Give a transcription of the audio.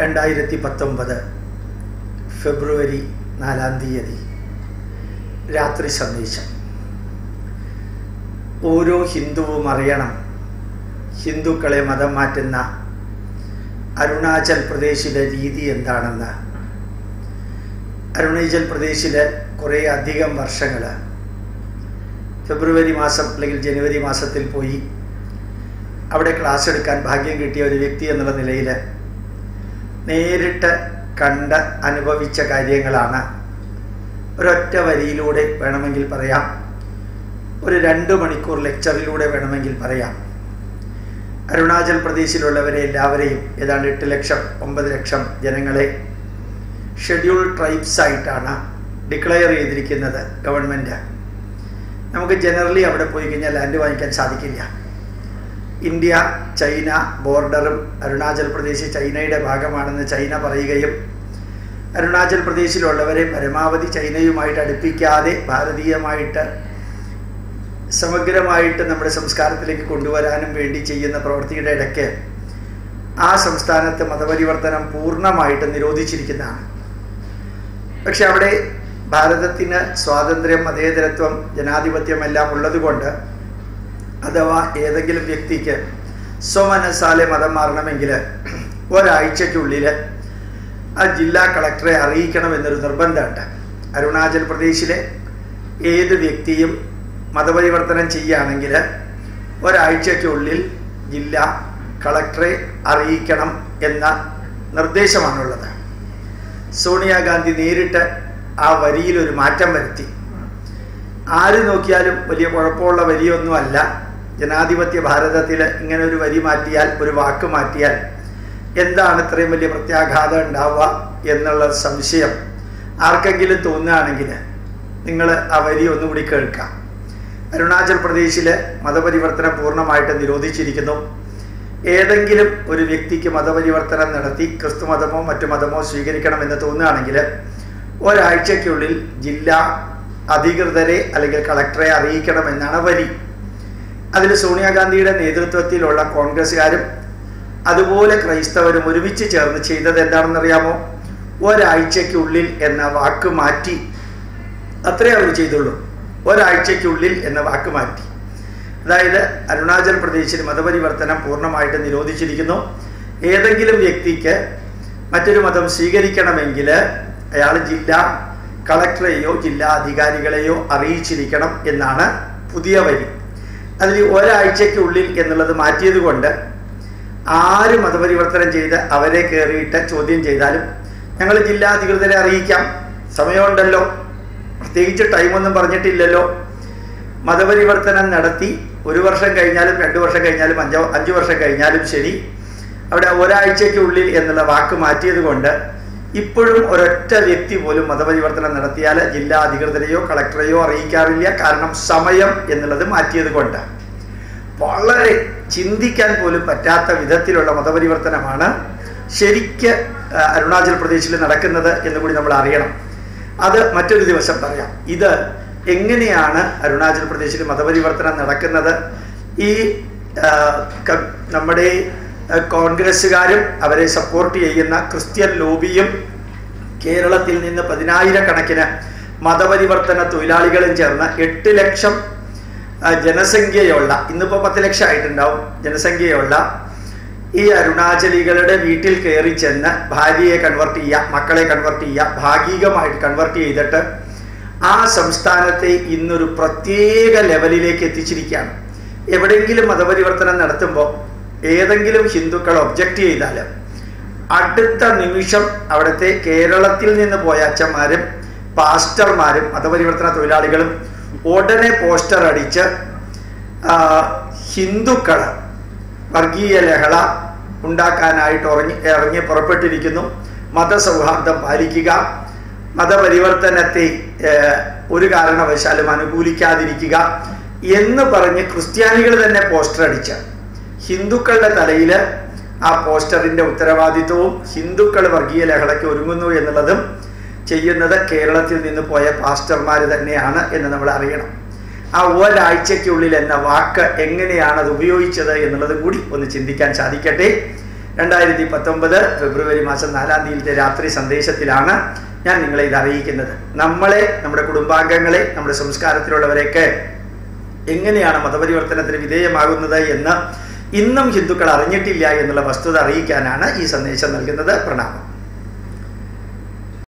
രണ്ടായിരത്തി പത്തൊമ്പത് ഫെബ്രുവരി നാലാം തീയതി രാത്രി സന്ദേശം. ഓരോ ഹിന്ദുവും അറിയണം. ഹിന്ദുക്കളെ മതം മാറ്റുന്ന അരുണാചൽ പ്രദേശിലെ രീതി എന്താണെന്ന്. അരുണാചൽ പ്രദേശിൽ കുറേ അധികം വർഷങ്ങൾ. ഫെബ്രുവരി മാസം അല്ലെങ്കിൽ ജനുവരി മാസത്തിൽ പോയി അവിടെ ക്ലാസ് എടുക്കാൻ ഭാഗ്യം കിട്ടിയ ഒരു വ്യക്തി എന്നുള്ള നിലയിൽ നേരിട്ട് കണ്ട് അനുഭവിച്ച കാര്യങ്ങളാണ്. ഒരൊറ്റ വരിയിലൂടെ വേണമെങ്കിൽ പറയാം. ഒരു രണ്ട് മണിക്കൂർ ലെക്ചറിലൂടെ വേണമെങ്കിൽ പറയാം. അരുണാചൽ പ്രദേശിലുള്ളവരെ എല്ലാവരെയും ഏതാണ്ട് എട്ട് ലക്ഷം ഒമ്പത് ലക്ഷം ജനങ്ങളെ ഷെഡ്യൂൾ ട്രൈബ്സ് ആയിട്ടാണ് ഡിക്ലെയർ ചെയ്തിരിക്കുന്നത് ഗവൺമെന്റ് നമുക്ക് ജനറലി അവിടെ പോയി കഴിഞ്ഞാൽ ലാൻഡ് വാങ്ങിക്കാൻ സാധിക്കില്ല. ഇന്ത്യ ചൈന ബോർഡറും അരുണാചൽ പ്രദേശ് ചൈനയുടെ ഭാഗമാണെന്ന് ചൈന പറയുകയും അരുണാചൽ പ്രദേശിലുള്ളവരെ പരമാവധി ചൈനയുമായിട്ട് അടുപ്പിക്കാതെ ഭാരതീയമായിട്ട് സമഗ്രമായിട്ട് നമ്മുടെ സംസ്കാരത്തിലേക്ക് കൊണ്ടുവരാനും വേണ്ടി ചെയ്യുന്ന പ്രവൃത്തിയുടെ ഇടയ്ക്ക് ആ സംസ്ഥാനത്ത് മതപരിവർത്തനം പൂർണമായിട്ട് നിരോധിച്ചിരിക്കുന്നതാണ്. പക്ഷെ അവിടെ ഭാരതത്തിന് സ്വാതന്ത്ര്യം മതേതരത്വം ജനാധിപത്യം എല്ലാം ഉള്ളതുകൊണ്ട് അഥവാ ഏതെങ്കിലും വ്യക്തിക്ക് സ്വമനസാലെ മതം മാറണമെങ്കിൽ ഒരാഴ്ചയ്ക്കുള്ളിൽ ആ ജില്ലാ കളക്ടറെ അറിയിക്കണം എന്നൊരു നിർബന്ധമുണ്ട്. അരുണാചൽ പ്രദേശിലെ ഏത് വ്യക്തിയും മതപരിവർത്തനം ചെയ്യുകയാണെങ്കിൽ ഒരാഴ്ചയ്ക്കുള്ളിൽ ജില്ലാ കളക്ടറെ അറിയിക്കണം എന്ന നിർദ്ദേശമാണുള്ളത്. സോണിയാഗാന്ധി നേരിട്ട് ആ വരിയിൽ ഒരു മാറ്റം വരുത്തി. ആര് നോക്കിയാലും വലിയ കുഴപ്പമുള്ള വരിയൊന്നുമല്ല. ജനാധിപത്യ ഭാരതത്തിൽ ഇങ്ങനെ ഒരു വരി മാറ്റിയാൽ ഒരു വാക്ക് മാറ്റിയാൽ എന്താണ് ഇത്രയും വലിയ പ്രത്യാഘാതം ഉണ്ടാവുക എന്നുള്ള സംശയം ആർക്കെങ്കിലും തോന്നുകയാണെങ്കിൽ നിങ്ങൾ ആ വരി ഒന്നുകൂടി കേൾക്കാം. അരുണാചൽ പ്രദേശിൽ മതപരിവർത്തനം പൂർണമായിട്ട് നിരോധിച്ചിരിക്കുന്നു. ഏതെങ്കിലും ഒരു വ്യക്തിക്ക് മതപരിവർത്തനം നടത്തി ക്രിസ്തു മതമോ മറ്റു മതമോ സ്വീകരിക്കണമെന്ന് തോന്നുകയാണെങ്കിൽ ഒരാഴ്ചയ്ക്കുള്ളിൽ ജില്ലാ അധികൃതരെ അല്ലെങ്കിൽ കളക്ടറെ അറിയിക്കണമെന്നാണ് വരി. അതിൽ സോണിയാഗാന്ധിയുടെ നേതൃത്വത്തിലുള്ള കോൺഗ്രസ്സുകാരും അതുപോലെ ക്രൈസ്തവരും ഒരുമിച്ച് ചേർന്ന് ചെയ്തത് എന്താണെന്നറിയാമോ? ഒരാഴ്ചയ്ക്കുള്ളിൽ എന്ന വാക്ക് മാറ്റി. അത്രേ അവർ ചെയ്തുള്ളൂ. ഒരാഴ്ചയ്ക്കുള്ളിൽ എന്ന വാക്ക് മാറ്റി. അതായത് അരുണാചൽ പ്രദേശിൽ മതപരിവർത്തനം പൂർണമായിട്ട് നിരോധിച്ചിരിക്കുന്നു. ഏതെങ്കിലും വ്യക്തിക്ക് മറ്റൊരു മതം സ്വീകരിക്കണമെങ്കിൽ അയാൾ ജില്ലാ കളക്ടറെയോ ജില്ലാ അധികാരികളെയോ അറിയിച്ചിരിക്കണം എന്നാണ് പുതിയ വരി. അതിൽ ഒരാഴ്ചയ്ക്കുള്ളിൽ എന്നുള്ളത് മാറ്റിയത് കൊണ്ട് ആര് മതപരിവർത്തനം ചെയ്ത് അവരെ കയറിയിട്ട് ചോദ്യം ചെയ്താലും ഞങ്ങൾ ജില്ലാ അധികൃതരെ അറിയിക്കാം. സമയമുണ്ടല്ലോ. പ്രത്യേകിച്ച് ടൈമൊന്നും പറഞ്ഞിട്ടില്ലല്ലോ. മതപരിവർത്തനം നടത്തി ഒരു വർഷം കഴിഞ്ഞാലും രണ്ട് വർഷം കഴിഞ്ഞാലും അഞ്ചോ അഞ്ച് വർഷം കഴിഞ്ഞാലും ശരി. അവിടെ ഒരാഴ്ചയ്ക്കുള്ളിൽ എന്നുള്ള വാക്ക് മാറ്റിയത് കൊണ്ട് ഇപ്പോഴും ഒരൊറ്റ വ്യക്തി പോലും മതപരിവർത്തനം നടത്തിയാൽ ജില്ലാ അധികൃതരെയോ കളക്ടറെയോ അറിയിക്കാറില്ല. കാരണം സമയം എന്നുള്ളത് മാറ്റിയത് കൊണ്ട് വളരെ ചിന്തിക്കാൻ പോലും പറ്റാത്ത വിധത്തിലുള്ള മതപരിവർത്തനമാണ് ശരിക്ക് അരുണാചൽ പ്രദേശിൽ നടക്കുന്നത് എന്ന് കൂടി നമ്മൾ അറിയണം. അത് മറ്റൊരു ദിവസം പറയാം. ഇത് എങ്ങനെയാണ് അരുണാചൽ പ്രദേശിൽ മതപരിവർത്തനം നടക്കുന്നത്? ഈ നമ്മുടെ കോൺഗ്രസ്സുകാരും അവരെ സപ്പോർട്ട് ചെയ്യുന്ന ക്രിസ്ത്യൻ ലോബിയും കേരളത്തിൽ നിന്ന് പതിനായിരക്കണക്കിന് മതപരിവർത്തന തൊഴിലാളികളും ചേർന്ന് എട്ട് ലക്ഷം ജനസംഖ്യയുള്ള ഇന്നിപ്പോൾ പത്ത് ലക്ഷം ആയിട്ടുണ്ടാവും ജനസംഖ്യയുള്ള ഈ അരുണാചലികളുടെ വീട്ടിൽ കയറി ചെന്ന് ഭാര്യയെ കൺവെർട്ട് ചെയ്യുക മക്കളെ കൺവെർട്ട് ചെയ്യുക ഭാഗികമായിട്ട് കൺവെർട്ട് ചെയ്തിട്ട് ആ സംസ്ഥാനത്തെ ഇന്നൊരു പ്രത്യേക ലെവലിലേക്ക് എത്തിച്ചിരിക്കുകയാണ്. എവിടെയെങ്കിലും മതപരിവർത്തനം നടത്തുമ്പോൾ ഏതെങ്കിലും ഹിന്ദുക്കൾ ഒബ്ജക്റ്റ് ചെയ്താൽ അടുത്ത നിമിഷം അവിടുത്തെ കേരളത്തിൽ നിന്ന് പോയ അച്ഛന്മാരും പാസ്റ്റർമാരും മതപരിവർത്തന തൊഴിലാളികളും ഉടനെ പോസ്റ്റർ അടിച്ച് ഹിന്ദുക്കൾ വർഗീയ ലഹള ഉണ്ടാക്കാനായിട്ട് ഉറങ്ങി ഇറങ്ങി പുറപ്പെട്ടിരിക്കുന്നു. മതസൗഹാർദ്ദം പാലിക്കുക. മതപരിവർത്തനത്തെ ഒരു കാരണവശാലും അനുകൂലിക്കാതിരിക്കുക എന്ന് പറഞ്ഞ് ക്രിസ്ത്യാനികൾ തന്നെ പോസ്റ്റർ അടിച്ച. ഹിന്ദുക്കളുടെ തലയിൽ ആ പോസ്റ്ററിന്റെ ഉത്തരവാദിത്വവും ഹിന്ദുക്കൾ വർഗീയ ലഹളയ്ക്ക് ഒരുങ്ങുന്നു എന്നുള്ളതും ചെയ്യുന്നത് കേരളത്തിൽ നിന്ന് പോയ പാസ്റ്റർമാർ തന്നെയാണ് എന്ന് നമ്മൾ അറിയണം. ആ ഒരാഴ്ചയ്ക്കുള്ളിൽ എന്ന വാക്ക് എങ്ങനെയാണ് അത് ഉപയോഗിച്ചത് എന്നുള്ളത് കൂടി ഒന്ന് ചിന്തിക്കാൻ സാധിക്കട്ടെ. രണ്ടായിരത്തി പത്തൊമ്പത് ഫെബ്രുവരി മാസം നാലാം തീയതിയിലത്തെ രാത്രി സന്ദേശത്തിലാണ് ഞാൻ നിങ്ങളെ ഇത് അറിയിക്കുന്നത്. നമ്മളെ നമ്മുടെ കുടുംബാംഗങ്ങളെ നമ്മുടെ സംസ്കാരത്തിലുള്ളവരെയൊക്കെ എങ്ങനെയാണ് മതപരിവർത്തനത്തിന് വിധേയമാകുന്നത് എന്ന് ഇന്നും ഹിന്ദുക്കൾ അറിഞ്ഞിട്ടില്ല എന്നുള്ള വസ്തുത അറിയിക്കാനാണ് ഈ സന്ദേശം നൽകുന്നത് പ്രണാമം.